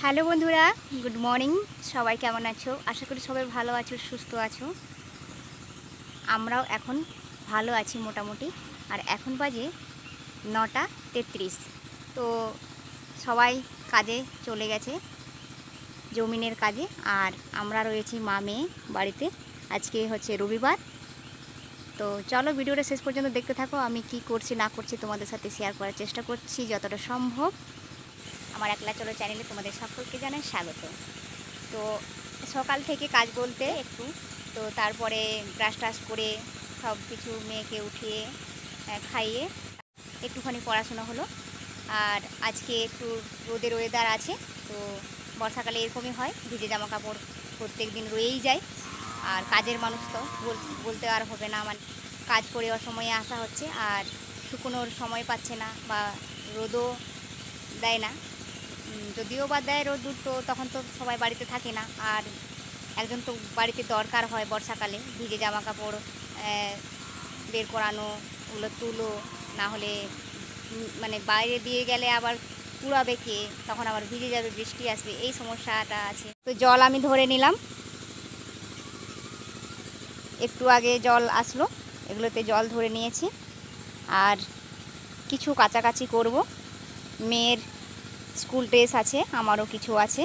Hello বন্ধুরা, good morning. সবাই কেমন আছো? আশা করি সবাই ভালো আছো, সুস্থ আছো। আমরাও এখন ভালো আছি মোটামুটি। আর এখন বাজে নটা তেত্রিশ। তো সবাই কাজে চলে গেছে, জমিনের কাজে। আর আমরা রয়েছি মা মেয়ে বাড়িতে। আজকে হচ্ছে রবিবার। তো চলো ভিডিওটা শেষ পর্যন্ত দেখতে থাকো। আমি কি করছি, না করছি তোমাদের সাথে শেয়ার করার চেষ্টা করছি, যতটা সম্ভব। আমার একলা চলো চ্যানেলে তোমাদের সকলকে জানাই স্বাগত। তো সকাল থেকে কাজ বলতে একটু, তো তারপরে ব্রাশ টাশ করে সব কিছু মেয়েকে উঠিয়ে খাইয়ে একটুখানি পড়াশোনা হলো। আর আজকে একটু রোদের ওয়েদার আছে, তো বর্ষাকালে এরকমই হয়, ভিজে জামা কাপড় প্রত্যেক দিন রয়েই যায়। আর কাজের মানুষ তো বল- বলতে আর হবে না আমার কাজ করে অসময়ে আসা হচ্ছে। আর শুকনোর সময় পাচ্ছে না বা রোদও দেয় না। যদিও বা দেয় রোদ্দুর তো তখন তো সবাই বাড়িতে থাকে না। আর একজন তো বাড়িতে দরকার হয় বর্ষাকালে, ভিজে জামা কাপড় বের করানো, ওগুলো তুলো, না হলে মানে বাইরে দিয়ে গেলে আবার কুড়াবে কে, তখন আবার ভিজে যাবে, বৃষ্টি আসবে, এই সমস্যাটা আছে। তো জল আমি ধরে নিলাম। একটু আগে জল আসলো, এগুলোতে জল ধরে নিয়েছি। আর কিছু কাছাকাছি করব। মেয়ের স্কুল ড্রেস আছে, আমারও কিছু আছে।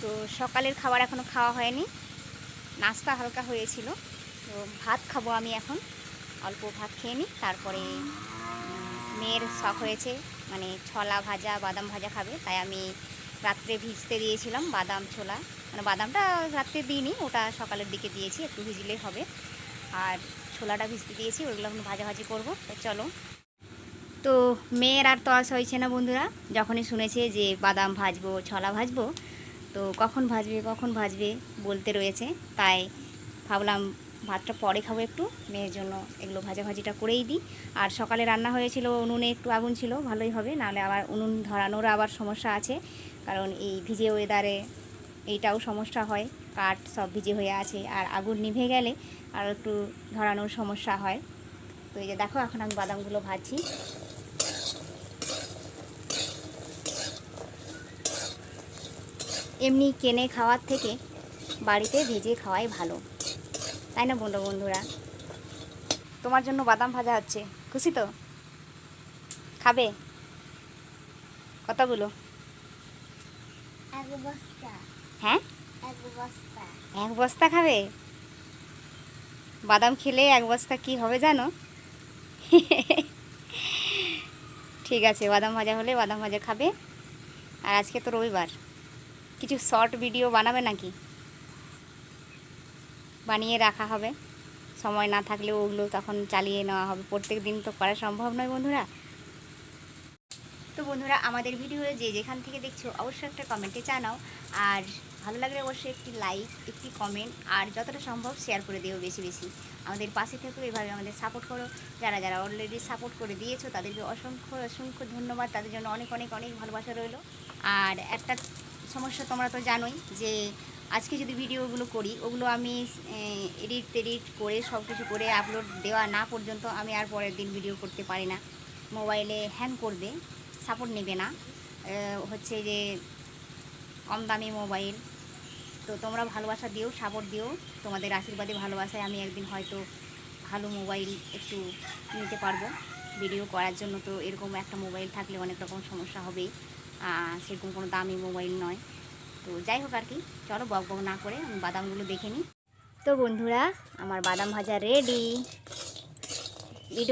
তো সকালের খাবার এখনও খাওয়া হয়নি। নাস্তা হালকা হয়েছিল। তো ভাত খাব আমি এখন। অল্প ভাত খেয়ে নিই তারপরে মেয়ের শখ হয়েছে মানে ছলা ভাজা, বাদাম ভাজা খাবে। তাই আমি রাত্রে ভিজতে দিয়েছিলাম বাদাম, ছোলা। মানে বাদামটা রাত্রে দিইনি, ওটা সকালের দিকে দিয়েছি, একটু ভিজলেই হবে। আর ছোলাটা ভিজতে দিয়েছি ওইগুলো এখন ভাজাভাজি করব। তো চলো। তো মেয়ের আর তস হয়েছে না বন্ধুরা। যখনই শুনেছে যে বাদাম ভাজবো, ছলা ভাজবো, তো কখন ভাজবে কখন ভাজবে বলতে রয়েছে। তাই ভাবলাম ভাতটা পরে খাব একটু, মেয়ের জন্য এগুলো ভাজাভাজিটা করেই দিই। আর সকালে রান্না হয়েছিল, উনুনে একটু আগুন ছিল, ভালোই হবে। নাহলে আবার উনুন ধরানোর আবার সমস্যা আছে, কারণ এই ভিজে ওয়েদারে এইটাও সমস্যা হয়, কাঠ সব ভিজে হয়ে আছে। আর আগুন নিভে গেলে আর একটু ধরানোর সমস্যা হয়। তো এই যে দেখো, এখন আমি বাদামগুলো ভাজছি। এমনি কেনে খাওয়ার থেকে বাড়িতে ভেজে খাওয়াই ভালো। তাই না বন্ধু বন্ধুরা? তোমার জন্য বাদাম ভাজা হচ্ছে। খুশি তো? খাবে? কতগুলো হ্যাঁ? এক বস্তা খাবে? বাদাম খেলে এক বস্তা কি হবে জানো? ঠিক আছে বাদাম ভাজা হলে বাদাম ভাজা খাবে। আর আজকে তো রবিবার। কিছু শর্ট ভিডিও বানাবে নাকি? বানিয়ে রাখা হবে। সময় না থাকলে ওগুলো তখন চালিয়ে নেওয়া হবে। প্রত্যেক দিন তো করা সম্ভব নয় বন্ধুরা। তো বন্ধুরা, আমাদের ভিডিও যে যেখান থেকে দেখছ, অবশ্যই একটা কমেন্টে জানাও। আর ভালো লাগলে অবশ্যই একটি লাইক একটি কমেন্ট আর যতটা সম্ভব শেয়ার করে দিও বেশি বেশি। আমাদের পাশে থেকেও এভাবে আমাদের সাপোর্ট করো। যারা যারা অলরেডি সাপোর্ট করে দিয়েছ, তাদেরকে অসংখ্য অসংখ্য ধন্যবাদ। তাদের জন্য অনেক অনেক অনেক ভালোবাসা রইল। আর একটা সমস্যা তোমরা তো জানোই যে আজকে যদি ভিডিওগুলো করি, ওগুলো আমি এডিট টেডিট করে সব কিছু করে আপলোড দেওয়া না পর্যন্ত আমি আর পরের দিন ভিডিও করতে পারি না। মোবাইলে হ্যাং করবে সাপোর্ট নেবে না। হচ্ছে যে কম দামি মোবাইল তো তোমরা ভালোবাসা দিও সাপোর্ট দিও, তোমাদের আশীর্বাদে, ভালোবাসায় আমি একদিন হয়তো ভালো মোবাইল একটু নিতে পারব। ভিডিও করার জন্য তো এরকম একটা মোবাইল থাকলে অনেক রকম সমস্যা হবেই। সেরকম কোনো দামি মোবাইল নয়। তো যাই হোক আর কি, চলো বক বক না করে আমি বাদামগুলো দেখে নিই। তো বন্ধুরা, আমার বাদাম ভাজা রেডি ভিডিও